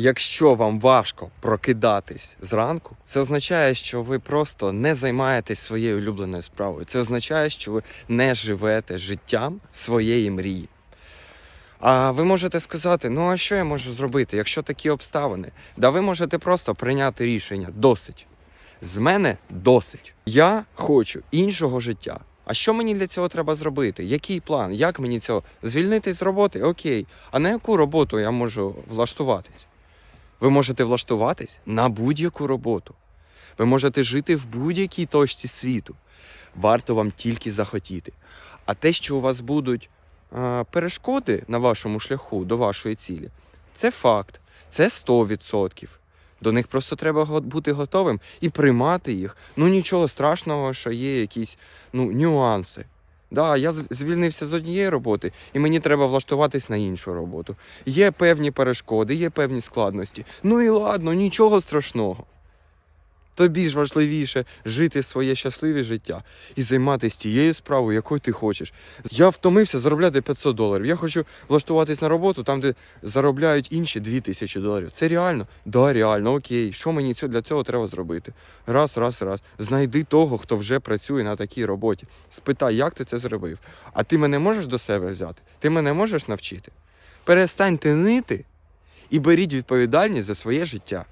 Якщо вам важко прокидатись зранку, це означає, що ви просто не займаєтесь своєю улюбленою справою. Це означає, що ви не живете життям своєї мрії. А ви можете сказати: ну а що я можу зробити, якщо такі обставини? Да ви можете просто прийняти рішення досить. З мене досить. Я хочу іншого життя. А що мені для цього треба зробити? Який план? Як мені цього? Звільнитись з роботи? Окей. А на яку роботу я можу влаштуватись? Ви можете влаштуватись на будь-яку роботу. Ви можете жити в будь-якій точці світу. Варто вам тільки захотіти. А те, що у вас будуть е, перешкоди на вашому шляху до вашої цілі, це факт, це 100%. До них просто треба бути готовим і приймати їх. Ну нічого страшного, що є якісь ну, нюанси. Да, я звільнився з однієї роботи, і мені треба влаштуватись на іншу роботу. Є певні перешкоди, є певні складності. Ну і ладно, нічого страшного. Тобі ж важливіше жити своє щасливе життя і займатися тією справою, якою ти хочеш. Я втомився заробляти 500 доларів. Я хочу влаштуватись на роботу там, де заробляють інші 2000 доларів. Це реально? Да, реально, окей. Що мені для цього треба зробити? Раз, раз, раз. Знайди того, хто вже працює на такій роботі. Спитай, як ти це зробив. А ти мене можеш до себе взяти? Ти мене можеш навчити? Перестаньте нити і беріть відповідальність за своє життя.